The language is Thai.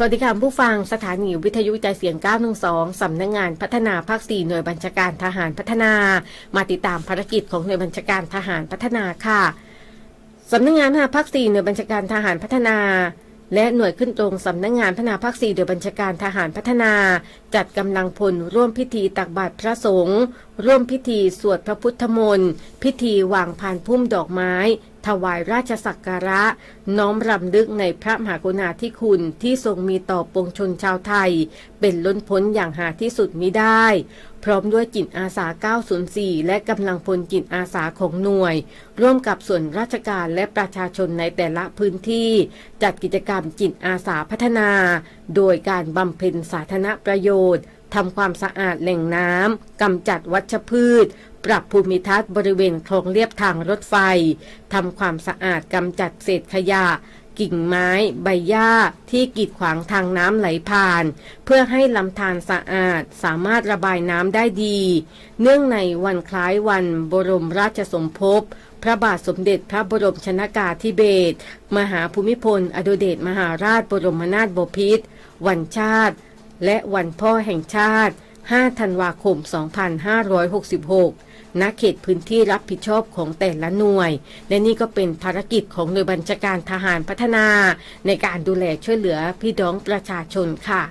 สวัสดีค่ะผู้ฟังสถานีวิทยุใจเสียง 912 สำนักงงานพัฒนาภาค 4 หน่วยบัญชาการทหารพัฒนา มาติดตามภารกิจของหน่วยบัญชาการทหารพัฒนาค่ะ สำนักงงานทหาภาค 4 หน่วยบัญชาการทหารพัฒนาและหน่วยขึ้นตรงสำนักงงานพัฒนาภาค4หน่วยบัญชาการทหารพัฒนา จัดกำลังพลร่วมพิธีตักบาตรพระสงฆ์ร่วมพิธีสวดพระพุทธมนต์พิธีวางพานพุ่มดอกไม้ ถวายราชสักการะ น้อมรำลึกในพระมหากรุณาธิคุณที่ทรงมีต่อปวงชนชาวไทย เป็นล้นพ้นอย่างหาที่สุดมิได้ พร้อมด้วยจิตอาสา 904 และกำลังพลจิตอาสาของหน่วย ร่วมกับส่วนราชการและประชาชนในแต่ละพื้นที่ จัดกิจกรรมจิตอาสาพัฒนา โดยการบำเพ็ญสาธารณประโยชน์ ทำความสะอาดแหล่งน้ำกำจัดวัชพืช ปรับภูมิทัศน์บริเวณคลองเลียบทางรถไฟทำความสะอาดกำจัดเศษขยะ กิ่งไม้ ใบหญ้า ที่กีดขวางทางน้ำไหลผ่าน เพื่อให้ลำธารสะอาดสามารถระบายน้ำได้ดี เนื่องในวันคล้ายวันบรมราชสมภพพระบาทสมเด็จพระบรมชนากาธิเบศมหาภูมิพล อดุลเดชมหาราชบรมนาถบพิตรวันชาติ และวันพ่อแห่งชาติ 5 ธันวาคม 2566 ณ เขตพื้นที่รับผิดชอบของแต่ละหน่วย และนี่ก็เป็นภารกิจของหน่วยบัญชาการทหารพัฒนา ในการดูแลช่วยเหลือพี่น้องประชาชนค่ะ